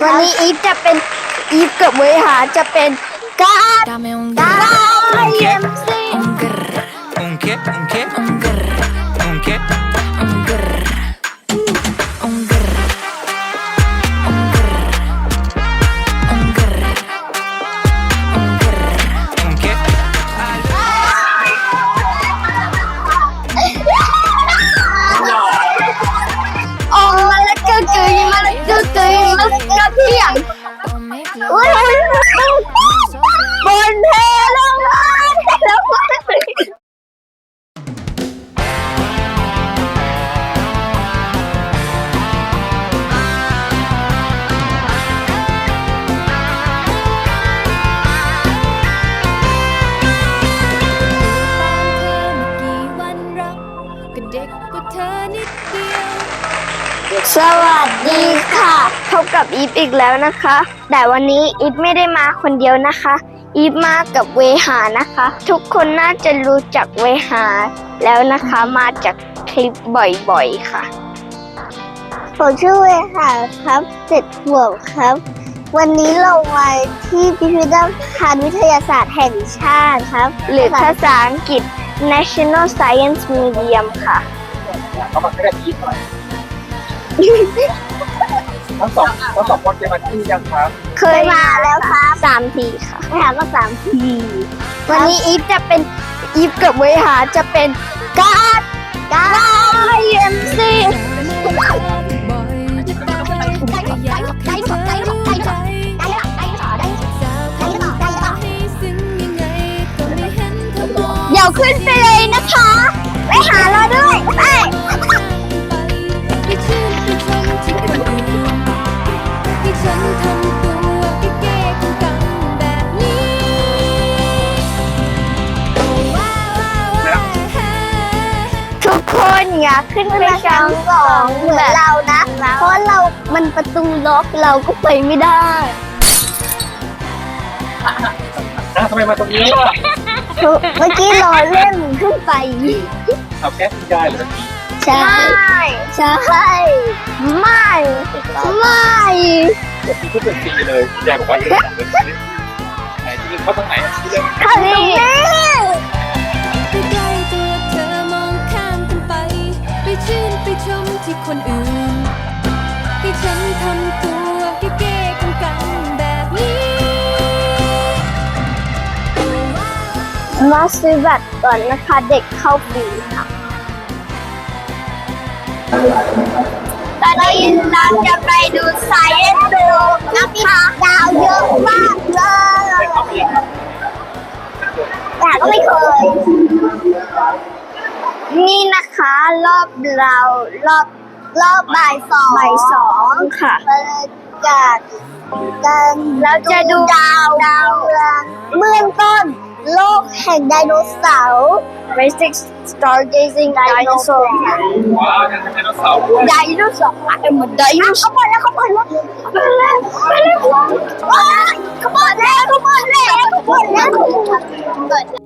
วันนี้อีฟจะเป็นอีฟกับเวหาจะเป็นการ Dame un กา grr, รเอ็มซี un grr, ¿Un qué? ¿Un qué? un grr, สวัสดีค่ะพบกับอีฟอีกแล้วนะคะ แต่วันนี้อีฟไม่ได้มาคนเดียวนะคะ อีฟมากับเวหานะคะ ทุกคนน่าจะรู้จักเวหาแล้วนะคะมาจากคลิปบ่อยๆค่ะ ผมชื่อเวหาครับเจ็ดขวบครับ วันนี้เรามาที่พิพิธภัณฑ์วิทยาศาสตร์แห่งชาติครับ หรือภาษาอังกฤษ National Science Museum ค่ะเขามาแค่ทีหน่อย ทั้งสองทั้งสองคนจะมาที่ยังครับเคยมาแล้วครับสามทีค่ะเวหาก็สามที วันนี้อีฟจะเป็นอีฟกับเวหาจะเป็นการ์ดการ์ดเอ็มซีบ่อยจะตายก็อยากให้เธอรู้ใจสาวคนตาให้ซึ้งยังไงก็ไม่เห็นเธอมองเดี๋ยวขึ้นไปเลยนะคะ ไปหาเราด้วยไปไป ขึ้นไปชั้นสองเหมือนเรานะ เพราะเรา มันประตูล็อกเราก็ไปไม่ได้นะทำไมมาตรงนี้ล่ะเมื่อกี้รอเล่นขึ้นไป เอาแค่ที่ได้เลยใช่ ใช่ ไม่ ไม่เดี๋ยวพี่พูดเป็นสีเลยยายบอกว่าเรื่องเลยไหนที่เขาตรงไหนที่เรื่องคำนี้ไป คนอื่นให้ฉันทำตัวเก๋ๆกังๆแบบนี้ มาซื้อบัตรก่อนนะคะเด็กเข้าฟรีค่ะ ตอนนี้เราจะไปดูไซเอนดูนะคะดาวเยอะมากเลยแต่ก็ไม่เคย นี่นะคะรอบเรารอบ รอบบ่ายสองบ่ายสองค่ะบรรยากาศกันเราจะดูดาวดาวเรืองเบื้องต้น โลกแห่งไดโนเสาร์ Basic Stargazing Dinosaur ว้าวยังเป็นไดโนเสาร์ด้วยไดโนเสาร์อะไรเหมือนไดโนเสาร์เขาเปิดแล้วเขาเปิดแล้วเขาเปิดแล้วเขาเปิดแล้วว้ายเขาเปิดแล้วเขาเปิดแล้วเขาเปิดแล้วเปิดแล้ว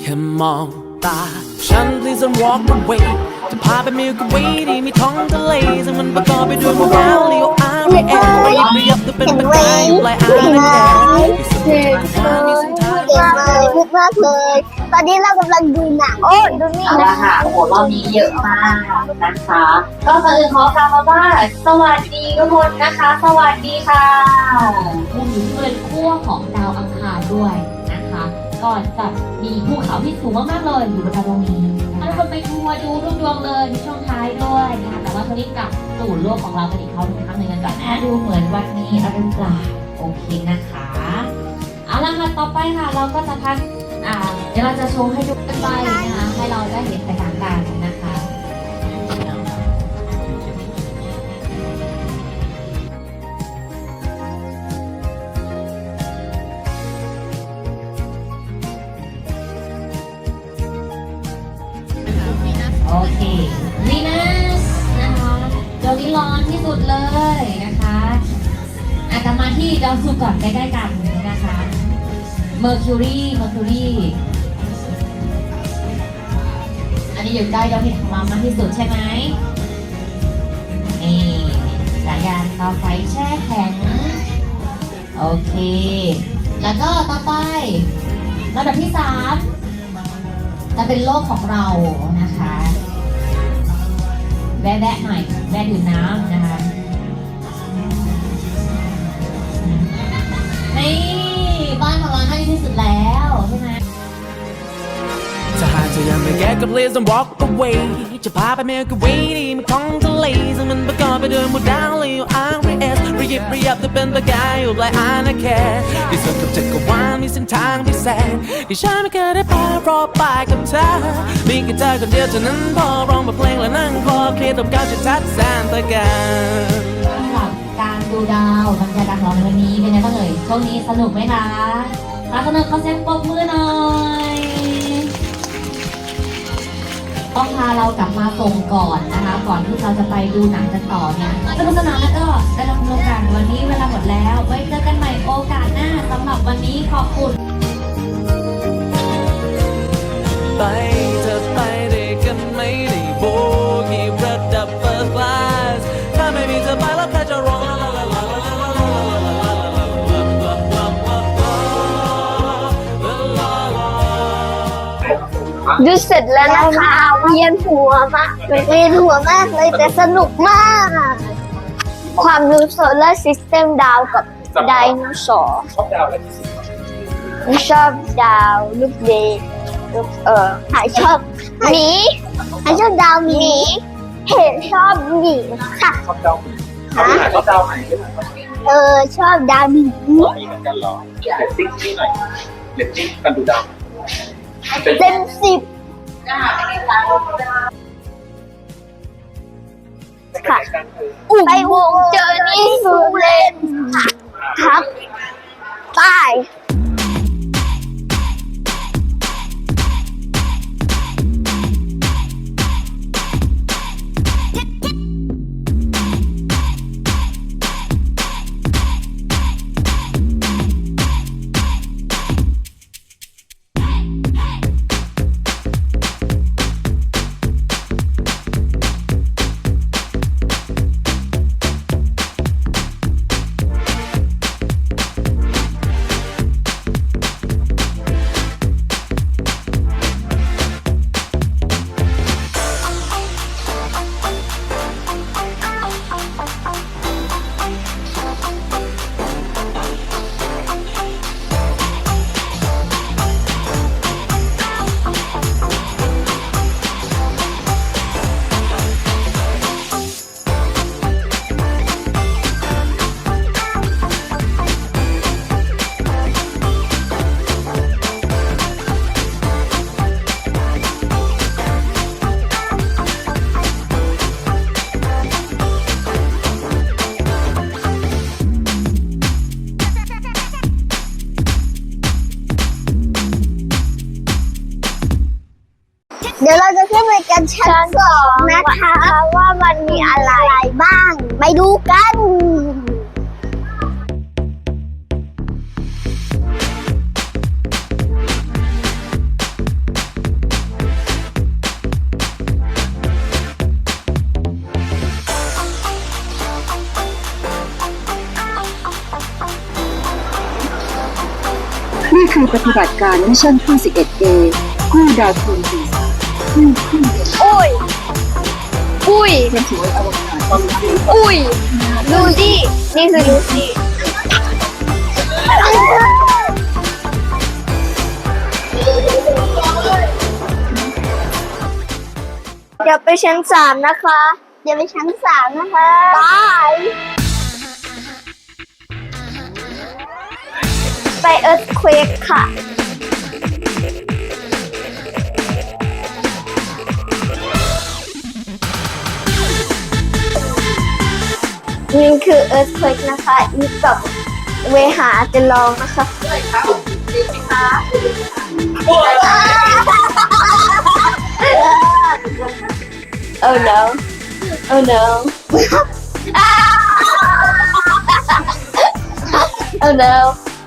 อย่ามองตาฉัน please don't walk away จะพาไปมิลกเวที่มีท้องทะเลซึ่งมันประกอบไปด้วยมะพวกดาวเลี้ยวอาร์เอลไปเปรียบตัวเป็นประกายอยู่ปลายอาร์แอลมีสุดทางมีเส้นทางเก่งมากเลยพูดมากเลย ตอนนี้เรากำลังดูหนังโอ้ดูนี่เอาละค่ะโอ้โหรอบนี้เยอะมากนะคะ ก็ก่อนอื่นขอกล่าวมาว่าสวัสดีทุกคนนะคะ สวัสดีค่ะวันนี้เป็นขั้วของดาวอังคารด้วยนะคะก่อนจะมีภูเขาที่สูงมากๆเลยอยู่บนดาวดวงนี้ ท่านคนไปทัวร์ดูรูปดวงเลยในช่วงท้ายด้วยนะคะแต่ว่าตอนนี้กลับสู่โลกของเรากันอีกครั้งหนึ่งครั้งหนึ่งกันก่อนนะดูเหมือนวันนี้หรือเปล่าโอเคนะคะเอาละค่ะต่อไปค่ะเราก็จะพักอ่าเดี๋ยวเราจะโชว์ให้ดูกันไปนะคะให้เราได้เห็นไปตามกันนะคะ ดเลยนะคะอาจจะมาที่ดาวศุกร์ก่อนใกล้ๆกันนะคะเมอร์คิวรีเมอร์คิวรีอันนี้อยู่ใกล้ดาวเห็นของเรามากที่สุดใช่ไหมนี่สายยานเตาไฟแช่แข็งโอเค แล้วก็ต่อไประดับที่สามจะเป็นโลกของเรานะคะ แวะๆหน่อย แวะดื่มน้ำนะคะ ถ้าอยังไม่แก้ก็ please don't walk away จะพาไปเมลกับเวดีมีท้องทะเลซึ่งมันประกอบไปด้วยหมู่ดาวเลยอยู่ RS ระยิบระยับแต่เป็นประกายอยู่หลายอาณาเขตที่สุดกับจักรวาลมีเส้นทางพิเศษที่ฉันไม่เคยได้ไปรอไปกับเธอมีแค่เธอคนเดียวเท่านั้นพอร้องบทเพลงและนั่งคลอเคลียร์กับการจะทัดแสนตะการสำหรับการดูดาวบรรยากาศของเราในวันนี้เป็นไงบ้างเอ่ยช่วงนี้สนุกไหมคะถ้าสนุกเขอเสียงปรบมือหน่อย ต้องพาเรากลับมาส่งก่อนนะคะ ก่อนที่เราจะไปดูหนังกันต่อเนี่ยสนุกสนานแล้วก็ได้รับโอกาสวันนี้เวลาหมดแล้ว ไว้เจอกันใหม่โอกาสหน้าสำหรับวันนี้ขอบคุณ ไปเธอไปด้วยกันไม่ได้โบกี้าดูเสร็จแล้วนะคะเวียนหัวมากเวียนหัวมากเลยแต่สนุกมาก ความรู้โซลาร์ซิสเต็มดาวกับไดโนเสาร์ชอบดาวและที่สุดชอบดาวลูกเดย์ลูกเออหายชอบหมีหายชอบดาวหมีเห็นชอบหมีค่ะชอบดาวเขาไปหาชอบดาวไหนด้วยนะเออชอบดาวหมีมีเหมือนกันเหรอเรตติ้งที่หน่อยเรตติ้งกันดูดาว เป็นเต็มสิบค่ะไปวงเจอนี่ฟูเลนค่ะครับบาย ชั้นสองนะคะว่ามันมีอะไรบ้าง ไปดูกันนี่คือปฏิบัติการมิชชั่นที่ 11A กู้ดาวเทียม ปีศาจกู้ขึ้นเดินอุ้ย อุ้ยเทียมสวยอวกาศต้องการอุ้ย ดูสินี่คือดูสิเดี๋ยวไปชั้นสามนะคะ เดี๋ยวไปชั้นสามนะคะบายไปเอิร์ธเควกค่ะ นี่คือเอิร์ธเควกนะคะอีกกับเวหาจะลองนะคะโอ้ no oh no oh no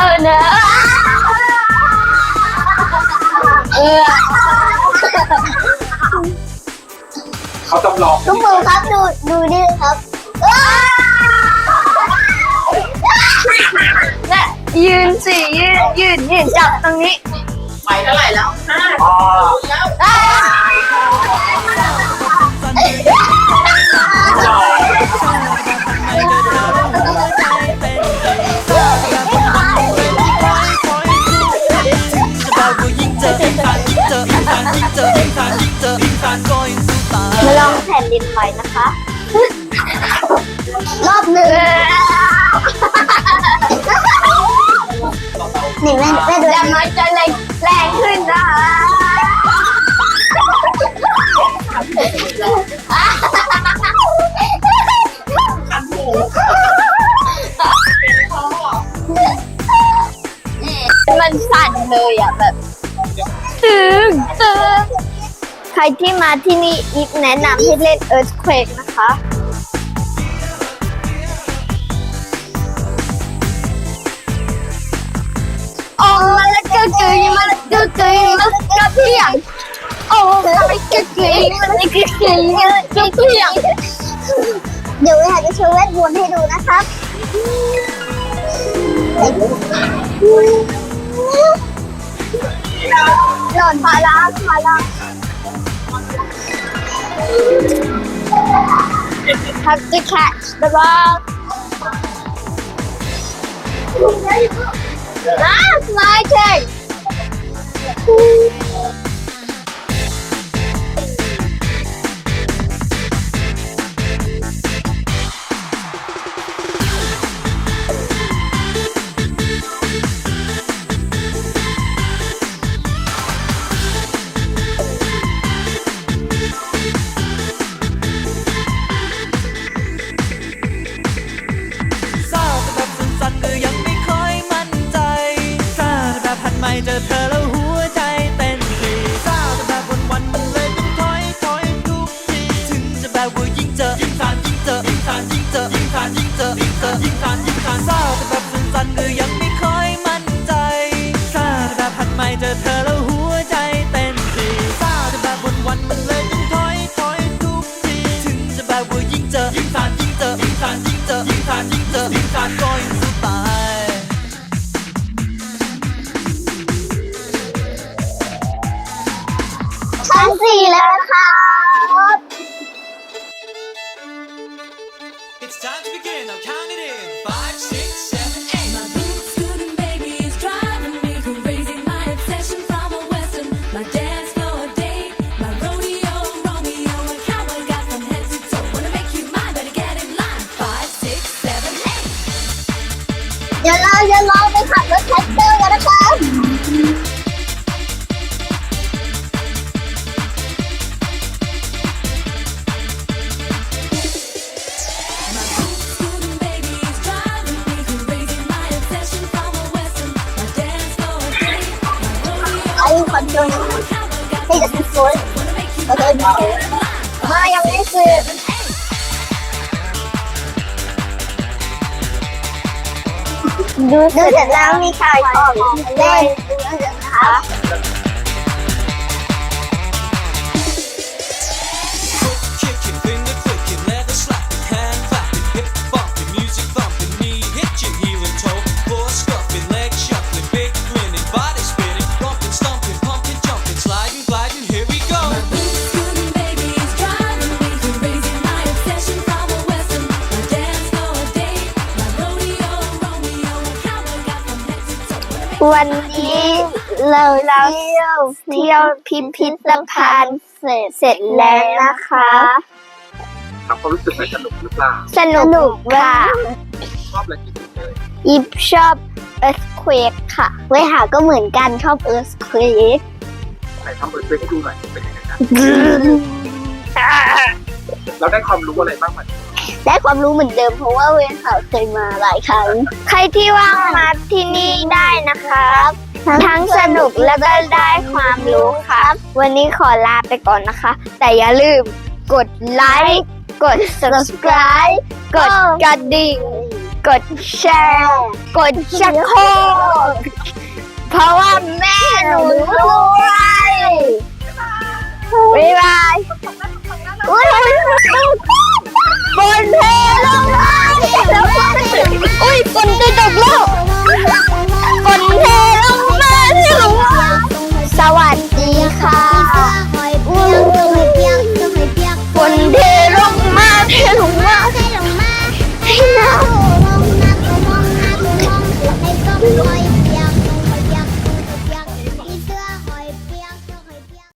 oh no เออเขาจำลอง ทุกคนครับดูดูนี่ครับ ยืนสิยืนยืนยืนจับตรงนี้ไปเท่าไหร่แล้วห้าอ๋อมาลองแผ่นดินไหวนะคะ รอบหนึ่ง นี่แม่แม่ดูอย่างน้อยจะแรงแรงขึ้นนะคะมันสั่นเลยอะแบบตึงตึงใครที่มาที่นี่อีฟแนะนำให้เล่น Earthquake นะคะ โอ้มาละกึกกึยมาละกึกกึยมาละกึกเพียงโอ้มาละกึกกึยมาละกึกกึยมาละกึกเพียงเดี๋ยวเราจะโชว์เวทมนต์ให้ดูนะครับหล่นมาแล้วมาแล้ว Have to catch the ball. That's my turn. แบบ เดี๋ยวเราจะลองไปขับรถแท็กเตอร์กันนะครับ Scooting baby is driving me crazy. My obsession from a western, my dance floor date, my rodeo ไอ้คอนโทรล cowboy got ให้กับคุณโฟน Wanna make you โอเค mine, better get in line. มายังไม่ซื้อ ดูเสร็จแล้วมีขายของเล่นนะคะ วันนี้เราเราเที่ยวเที่ยวพิพิธภัณฑ์เสร็จเสร็จแล้วนะคะ ทำความรู้สึกไหนสนุกหรือเปล่าสนุกค่ะชอบอะไรที่สุดเลยอีฟชอบ Earthquake ค่ะเวหาก็เหมือนกันชอบ Earthquake ไหนทำเปิดเพลงให้ดูหน่อยเป็นยังไงนะเราได้ความรู้อะไรบ้างมัน ได้ความรู้เหมือนเดิมเพราะว่าเวหาเคยมาหลายครั้ง ใครที่ว่างมาที่นี่ได้นะครับ ทั้งสนุกแล้วก็ได้ความรู้ครับ วันนี้ขอลาไปก่อนนะคะ แต่อย่าลืมกดไลค์ กด subscribe กดกระดิ่ง กดแชร์ กดชักโครกเพราะว่าแม่หนูรวยบ๊ายบายอุ้ย บนเพลงลงมาอุ้ยฝนจะตกแล้ว